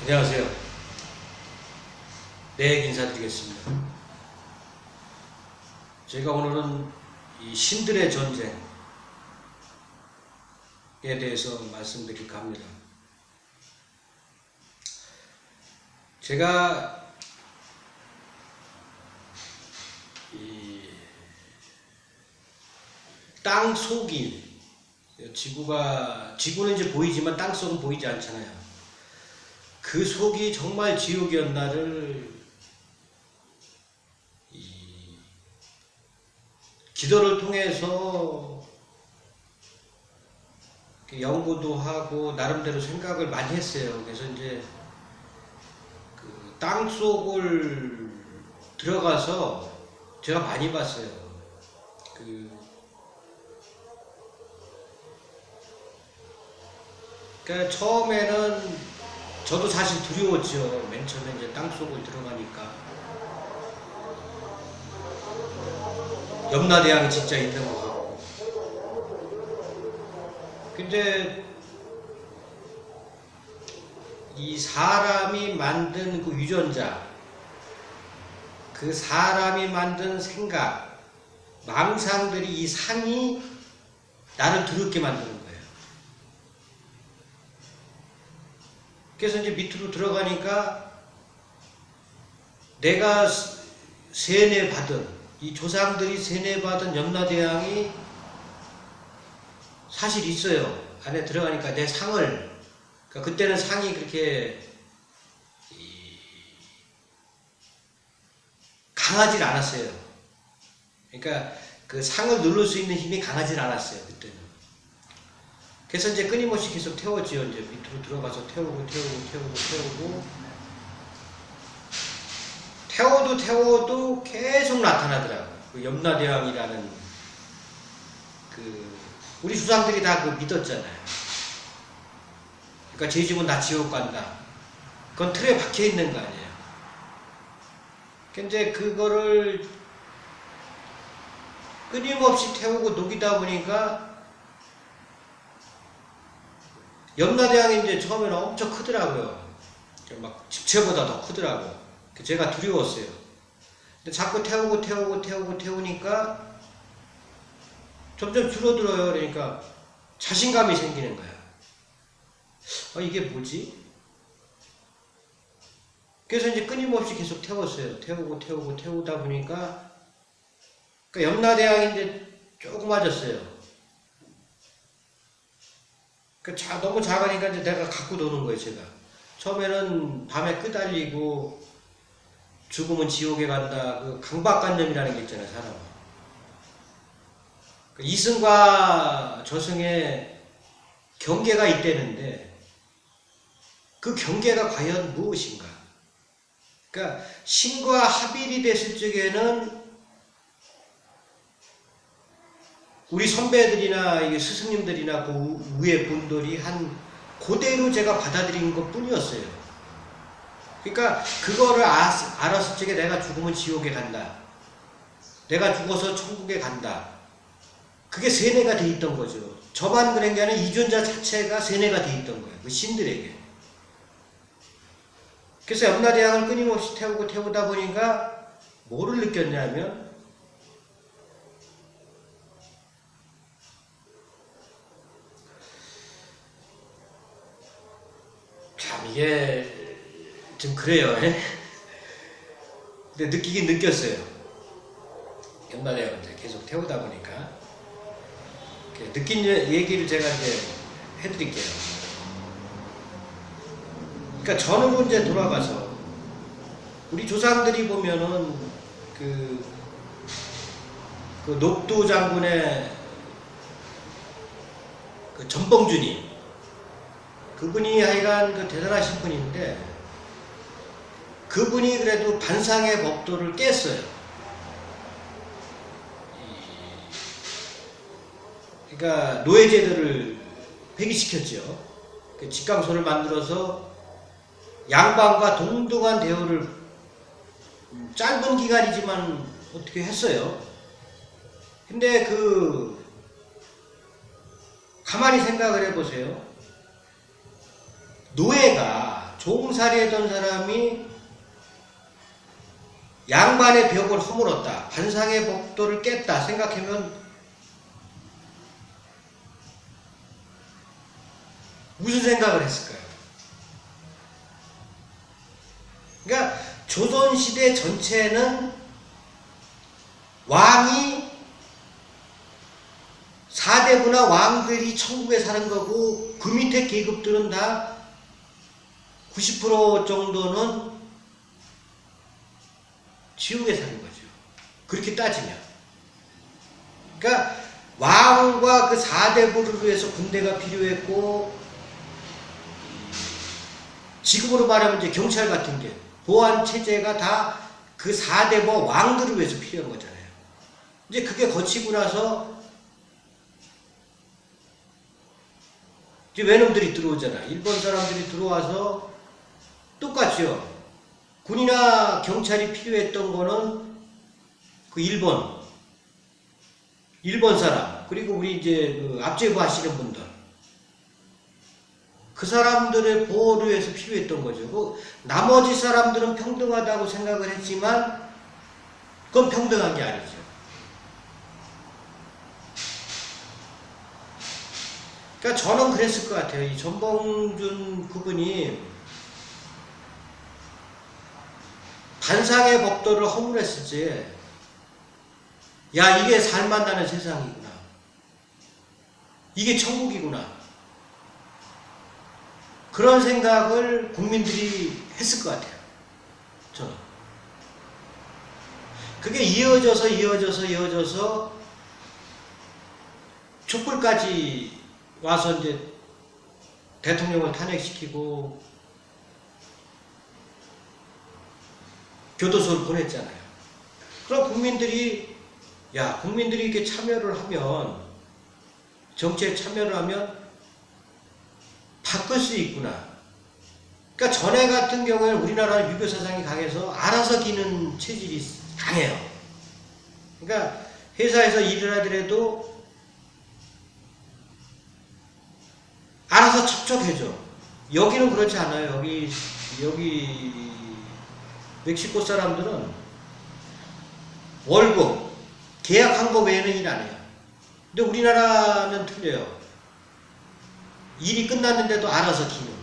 안녕하세요. 네, 인사드리겠습니다. 제가 오늘은 이 신들의 전쟁에 대해서 말씀드릴까 합니다. 제가 이땅 속이 지구가 지구는 이제 보이지만 땅 속은 보이지 않잖아요. 그 속이 정말 지옥이었나를 이 기도를 통해서 연구도 하고 나름대로 생각을 많이 했어요. 그래서 이제 그 땅 속을 들어가서 제가 많이 봤어요. 그 그러니까 처음에는 저도 사실 두려웠죠. 맨 처음에 이제 땅 속을 들어가니까. 염라대왕이 진짜 있는 것 같고. 근데 이 사람이 만든 그 유전자, 그 사람이 만든 생각, 망상들이 이 상이 나를 두렵게 만드는 거예요. 그래서 이제 밑으로 들어가니까 내가 세뇌 받은 이 조상들이 세뇌 받은 염라대왕이 사실 있어요. 안에 들어가니까 내 상을 그러니까 그때는 상이 그렇게 강하질 않았어요. 그러니까 그 상을 누를 수 있는 힘이 강하질 않았어요. 그때는. 그래서 이제 끊임없이 계속 태웠지요. 이제 밑으로 들어가서 태우고 태우고 태우고 태우고 태워도 태워도 계속 나타나더라고요. 그 염라대왕이라는 그 우리 조상들이 다 그 믿었잖아요. 그러니까 죄 지면 나 지옥 간다. 그건 틀에 박혀 있는 거 아니에요. 근데 그거를 끊임없이 태우고 녹이다 보니까 염라대왕이 이제 처음에는 엄청 크더라고요. 막 집채보다 더 크더라고요. 제가 두려웠어요. 근데 자꾸 태우고 태우고 태우고 태우니까 점점 줄어들어요. 그러니까 자신감이 생기는 거야. 아, 이게 뭐지? 그래서 이제 끊임없이 계속 태웠어요. 태우고 태우고 태우다 보니까 그러니까 염라대왕인데 조금 맞았어요. 그 자, 너무 작으니까 이제 내가 갖고 노는 거예요, 제가. 처음에는 밤에 끄달리고 죽으면 지옥에 간다. 그 강박관념이라는 게 있잖아요, 사람. 그 이승과 저승의 경계가 있다는데 그 경계가 과연 무엇인가? 그러니까 신과 합일이 됐을 적에는 우리 선배들이나 스승님들이나 그 위에 분들이 한 그대로 제가 받아들인 것 뿐이었어요. 그러니까 그거를 알았을 적에 내가 죽으면 지옥에 간다. 내가 죽어서 천국에 간다. 그게 세뇌가 돼 있던 거죠. 저만 그런 게 아니라 이존자 자체가 세뇌가 돼 있던 거예요. 그 신들에게. 그래서 염라대왕을 끊임없이 태우고 태우다 보니까 뭐를 느꼈냐면 참 이게 좀 그래요. 예? 근데 느끼긴 느꼈어요. 염라대왕을 계속 태우다 보니까 느낀 얘기를 제가 이제 해드릴게요. 그러니까 저는 이제 돌아가서 우리 조상들이 보면은 그, 그 녹두 장군의 그 전봉준이 그분이 하여간 그 대단하신 분인데 그분이 그래도 반상의 법도를 깼어요. 그러니까 노예제도를 폐기시켰죠. 그 직강소를 만들어서 양반과 동등한 대우를 짧은 기간이지만 어떻게 했어요. 근데 그 가만히 생각을 해보세요. 노예가 종살이했던 사람이 양반의 벽을 허물었다. 반상의 법도를 깼다 생각하면 무슨 생각을 했을까요? 그러니까 조선시대 전체는 왕이 사대부나 왕들이 천국에 사는 거고 그 밑에 계급들은 다 90% 정도는 지옥에 사는 거죠. 그렇게 따지면. 그러니까 왕과 그 사대부를 위해서 군대가 필요했고 지금으로 말하면 이제 경찰 같은 게 보안 체제가 다그 사대부 왕들을 위해서 필요한 거잖아요. 이제 그게 거치고 나서 이제 외놈들이 들어오잖아. 일본 사람들이 들어와서 똑같죠. 군이나 경찰이 필요했던 거는 그 일본, 일본 사람, 그리고 우리 이제 그 앞제부 하시는 분들. 그 사람들의 보호를 위해서 필요했던 거죠. 그 나머지 사람들은 평등하다고 생각을 했지만, 그건 평등한 게 아니죠. 그러니까 저는 그랬을 것 같아요. 이 전봉준 그분이 반상의 법도를 허물했을 때, 야, 이게 살만나는 세상이구나. 이게 천국이구나. 그런 생각을 국민들이 했을 것 같아요. 저는. 그게 이어져서 이어져서 이어져서 촛불까지 와서 이제 대통령을 탄핵시키고 교도소를 보냈잖아요. 그럼 국민들이 야 국민들이 이렇게 참여를 하면 정치에 참여를 하면 바꿀 수 있구나. 그러니까 전에 같은 경우에는 우리나라는 유교 사상이 강해서 알아서 기는 체질이 강해요. 그러니까 회사에서 일을 하더라도 알아서 척척해줘. 여기는 그렇지 않아요. 여기 여기 멕시코 사람들은 월급 계약한 거 외에는 일 안 해요. 근데 우리나라는 틀려요. 일이 끝났는데도 알아서 기는 거예요.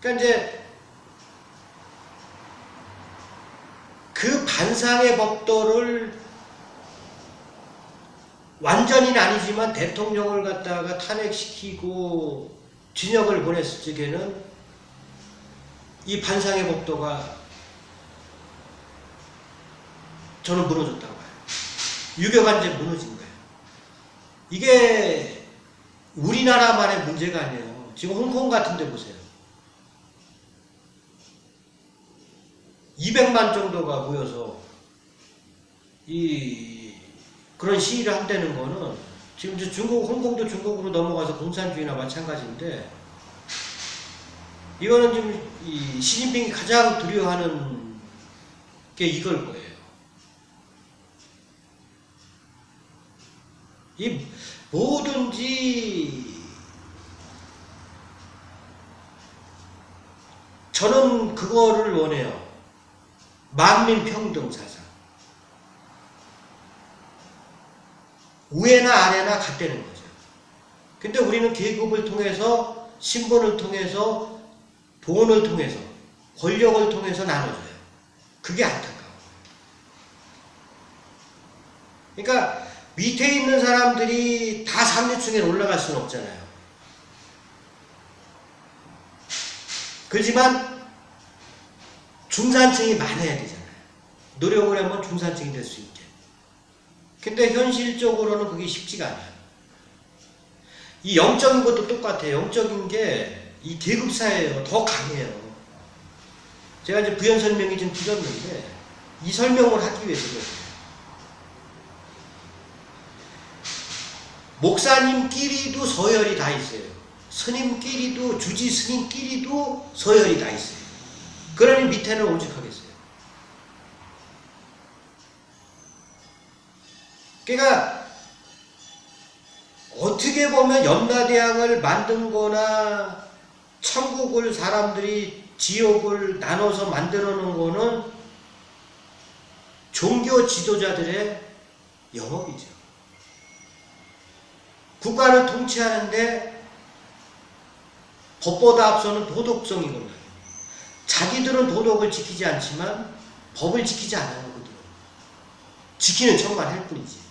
그러니까 이제 그 반상의 법도를 완전히는 아니지만 대통령을 갖다가 탄핵시키고 진역을 보냈을 적에는 이 반상의 법도가 저는 무너졌다고 봐요. 유교가 이제 무너진 거예요. 이게 우리나라만의 문제가 아니에요. 지금 홍콩 같은 데 보세요. 200만 정도가 모여서 이 그런 시위를 한다는 거는 지금 중국 홍콩도 중국으로 넘어가서 공산주의나 마찬가지인데 이거는 지금 이 시진핑이 가장 두려워하는 게 이걸 거예요. 이 뭐든지 저는 그거를 원해요. 만민 평등 사상. 위에나 아래나 같다는 거죠. 근데 우리는 계급을 통해서 신분을 통해서 돈을 통해서 권력을 통해서 나눠줘요. 그게 안타까워. 그러니까 밑에 있는 사람들이 다 상류층에 올라갈 수는 없잖아요. 그렇지만 중산층이 많아야 되잖아요. 노력을 하면 중산층이 될 수 있게. 근데 현실적으로는 그게 쉽지가 않아요. 이 영적인 것도 똑같아요. 영적인 게 이 계급사예요. 더 강해요. 제가 이제 부연 설명이 좀 드렸는데 이 설명을 하기 위해서 그래요. 목사님끼리도 서열이 다 있어요. 스님끼리도 주지 스님끼리도 서열이 다 있어요. 그러니 밑에는 오직하겠어요. 그러니까 어떻게 보면 염라대왕을 만든 거나 천국을 사람들이 지옥을 나눠서 만들어 놓은 거는 종교 지도자들의 영업이죠. 국가를 통치하는데 법보다 앞서는 도덕성이거든요. 자기들은 도덕을 지키지 않지만 법을 지키지 않아요, 그들은. 지키는 척만 할 뿐이지.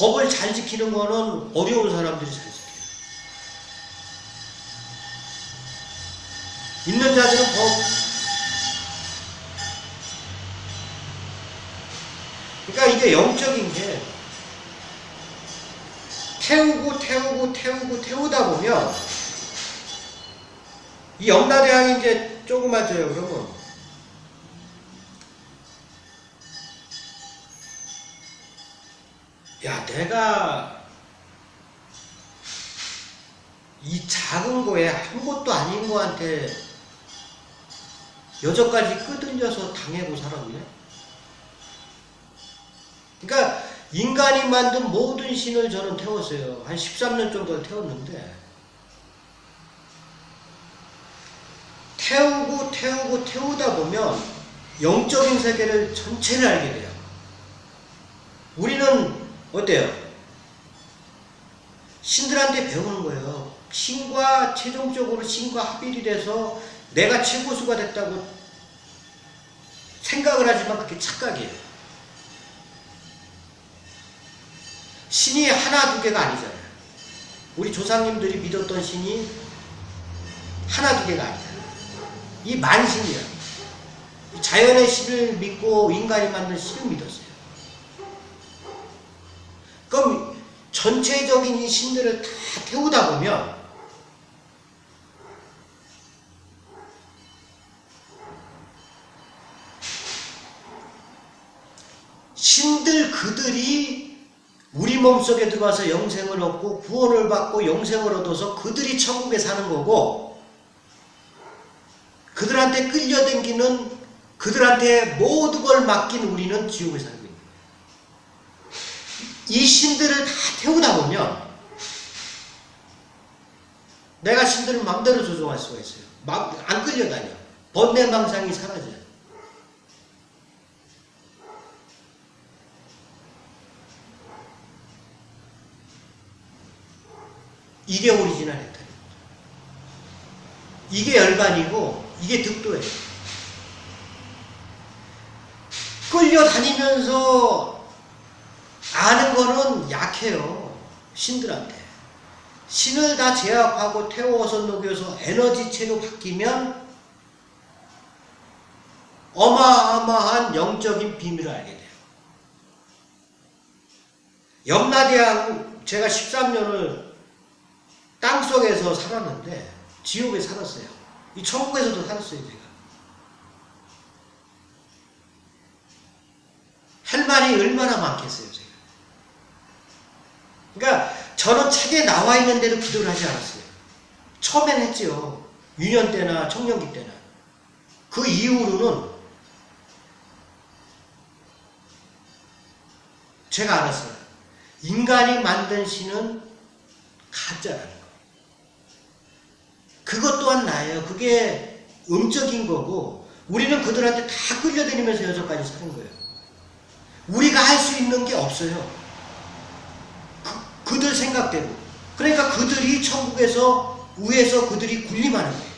법을 잘 지키는 거는 어려운 사람들이 잘 지켜요. 있는 자들은 법, 그러니까 이게 영적인 게 태우고 태우고 태우고 태우다 보면 이 염라대왕이 이제 조그마져요 그러면 야 내가 이 작은 거에 아무것도 아닌 거한테 여전까지 끄들려서 당하고 살았네 그러니까 인간이 만든 모든 신을 저는 태웠어요. 한 13년 정도를 태웠는데 태우고 태우고 태우다 보면 영적인 세계를 전체를 알게 돼요. 우리는 어때요? 신들한테 배우는 거예요. 신과 최종적으로 신과 합일이 돼서 내가 최고수가 됐다고 생각을 하지만 그게 착각이에요. 신이 하나 두 개가 아니잖아요. 우리 조상님들이 믿었던 신이 하나 두 개가 아니잖아요. 이 만신이야. 자연의 신을 믿고 인간이 만든 신을 믿었어요. 그럼 전체적인 이 신들을 다 태우다 보면 신들 그들이 우리 몸속에 들어와서 영생을 얻고 구원을 받고 영생을 얻어서 그들이 천국에 사는 거고 그들한테 끌려다니는 그들한테 모든 걸 맡긴 우리는 지옥에 거예요. 이 신들을 다 태우다 보면 내가 신들을 마음대로 조종할 수가 있어요. 막 안 끌려다녀. 번뇌망상이 사라져요. 이게 오리지널 넥타입니다. 이게 열반이고 이게 득도예요. 끌려다니면서 아는 거는 약해요. 신들한테. 신을 다 제압하고 태워서 녹여서 에너지체로 바뀌면 어마어마한 영적인 비밀을 알게 돼요. 염라대왕 제가 13년을 땅 속에서 살았는데 지옥에 살았어요. 이 천국에서도 살았어요, 제가. 할 말이 얼마나 많겠어요. 그러니까 저는 책에 나와 있는 대로 기도를 하지 않았어요. 처음엔 했지요. 유년 때나 청년기 때나. 그 이후로는 제가 알았어요. 인간이 만든 신은 가짜라는 거. 그것 또한 나예요. 그게 음적인 거고 우리는 그들한테 다 끌려다니면서 여기까지 사는 거예요. 우리가 할 수 있는 게 없어요. 그, 들 생각대로. 그러니까 그들이 천국에서 위에서 그들이 군림하는 거예요.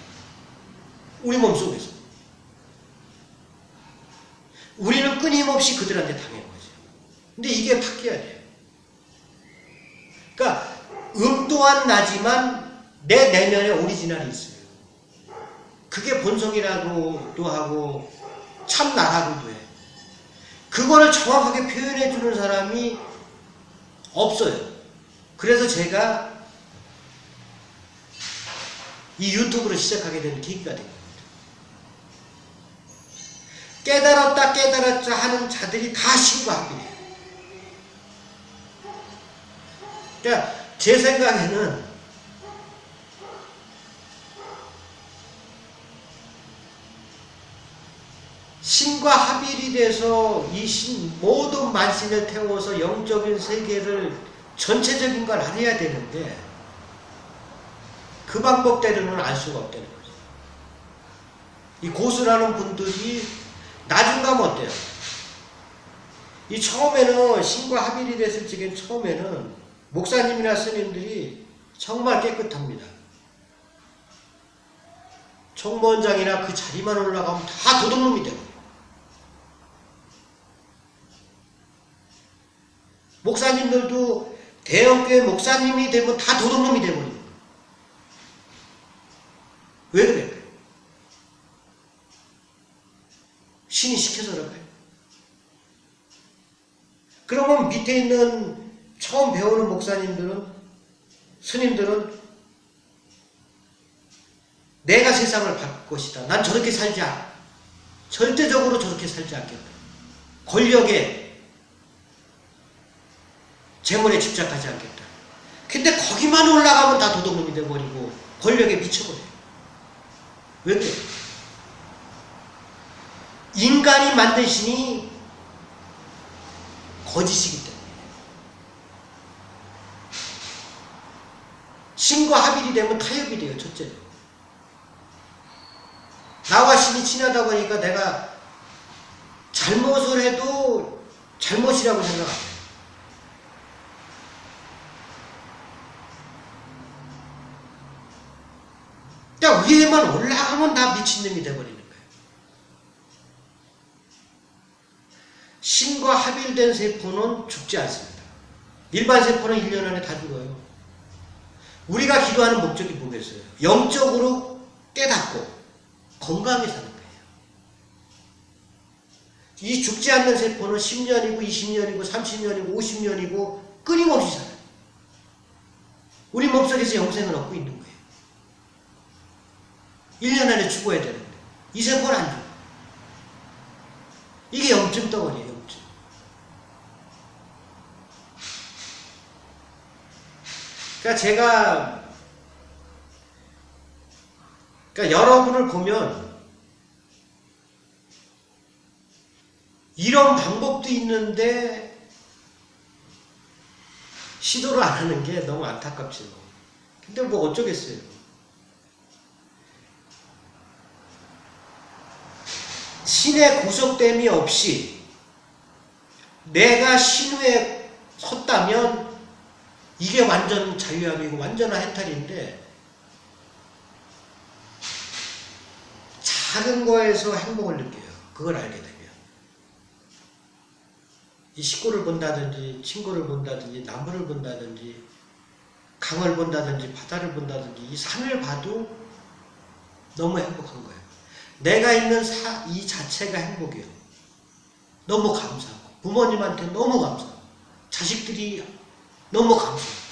우리 몸속에서. 우리는 끊임없이 그들한테 당하는 거죠. 근데 이게 바뀌어야 돼요. 그러니까 음 또한 나지만 내 내면에 오리지널이 있어요. 그게 본성이라고도 하고 참 나라고도 해. 그거를 정확하게 표현해 주는 사람이 없어요. 그래서 제가 이 유튜브를 시작하게 된 계기가 된 겁니다. 깨달았다 깨달았자 하는 자들이 다 돼요. 그러니까 제 생각에는 신과 합일이 돼서 이 신, 모든 만신을 태워서 영적인 세계를 전체적인 걸 알아야 되는데 그 방법대로는 알 수가 없다는 거죠. 이 고수라는 분들이 나중 가면 어때요? 이 처음에는 신과 합일이 됐을 적엔 처음에는 목사님이나 스님들이 정말 깨끗합니다. 총무원장이나 그 자리만 올라가면 다 도둑놈이 되고 목사님들도 대형교회 목사님이 되면 다 도둑놈이 거예요. 왜 그래요? 신이 시켜서 그럴까요? 그러면 밑에 있는 처음 배우는 목사님들은 스님들은 내가 세상을 바꿀 것이다. 난 저렇게 살지 않. 절대적으로 저렇게 살지 않겠다. 권력에 재물에 집착하지 않겠다. 근데 거기만 올라가면 다 도둑놈이 돼버리고 권력에 미쳐버려요. 왜 그래? 인간이 만든 신이 거짓이기 때문에 신과 합일이 되면 타협이 돼요. 첫째로. 나와 신이 친하다 보니까 내가 잘못을 해도 잘못이라고 생각 안 해요. 야, 위에만 올라가면 다 미친놈이 돼버리는 거예요. 신과 합일된 세포는 죽지 않습니다. 일반 세포는 1년 안에 다 죽어요. 우리가 기도하는 목적이 뭐겠어요? 영적으로 깨닫고 건강하게 사는 거예요. 이 죽지 않는 세포는 10년이고 20년이고 30년이고 50년이고 끊임없이 살아요. 우리 몸속에서 영생을 얻고 있는 거예요. 1년 안에 죽어야 되는데 이 세포는 안 죽어. 이게 염증 덩어리예요. 염증. 그러니까 제가 그러니까 여러분을 보면 이런 방법도 있는데 시도를 안 하는 게 너무 안타깝죠. 근데 뭐 어쩌겠어요. 신의 구속됨이 없이 내가 신우에 섰다면 이게 완전 자유함이고 완전한 해탈인데 작은 거에서 행복을 느껴요. 그걸 알게 되면. 이 식구를 본다든지 친구를 본다든지 나무를 본다든지 강을 본다든지 바다를 본다든지 이 산을 봐도 너무 행복한 거예요. 내가 있는 사, 이 자체가 행복이에요. 너무 감사하고 부모님한테 너무 감사하고 자식들이 너무 감사해요.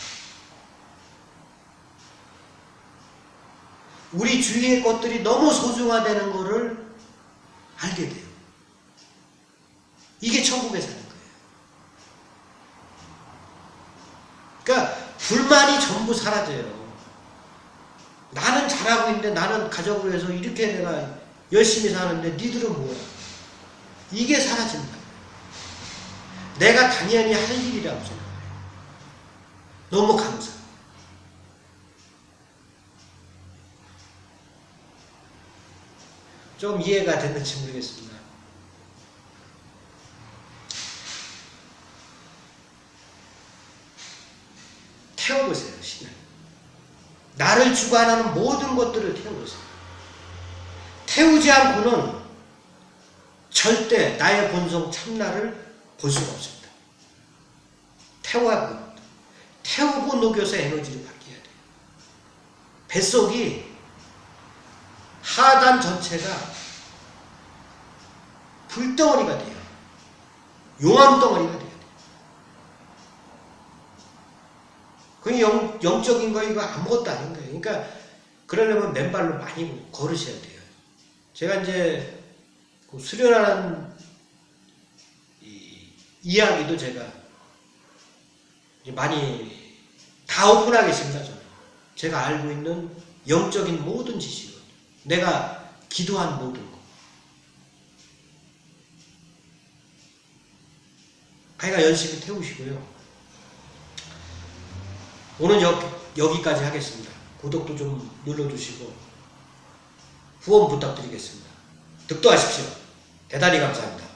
우리 주위의 것들이 너무 소중하다는 것을 알게 돼요. 이게 천국에 사는 거예요. 그러니까 불만이 전부 사라져요. 나는 잘하고 있는데 나는 가족을 위해서 이렇게 내가 열심히 사는데 니들은 뭐야? 이게 사라진다. 내가 당연히 할 일이라고 생각해요. 너무 감사. 좀 이해가 됐는지 모르겠습니다. 태워보세요, 신을. 나를 주관하는 모든 것들을 태워보세요. 태우지 않고는 절대 나의 본성 참나를 볼 수가 없습니다. 태워야 합니다. 태우고 녹여서 에너지를 바뀌어야 돼요. 뱃속이 하단 전체가 불덩어리가 돼요. 용암덩어리가 돼요. 그 영, 영적인 거 이거 아무것도 아닌 거예요. 그러니까 그러려면 맨발로 많이 걸으셔야 돼요. 제가 이제 그 수련하는 이야기도 제가 많이 다 오픈하겠습니다. 저는. 제가 알고 있는 영적인 모든 지식은 내가 기도한 모든 것 하여가 열심히 태우시고요. 오늘 여, 여기까지 하겠습니다. 구독도 좀 눌러주시고 후원 부탁드리겠습니다. 득도하십시오. 대단히 감사합니다.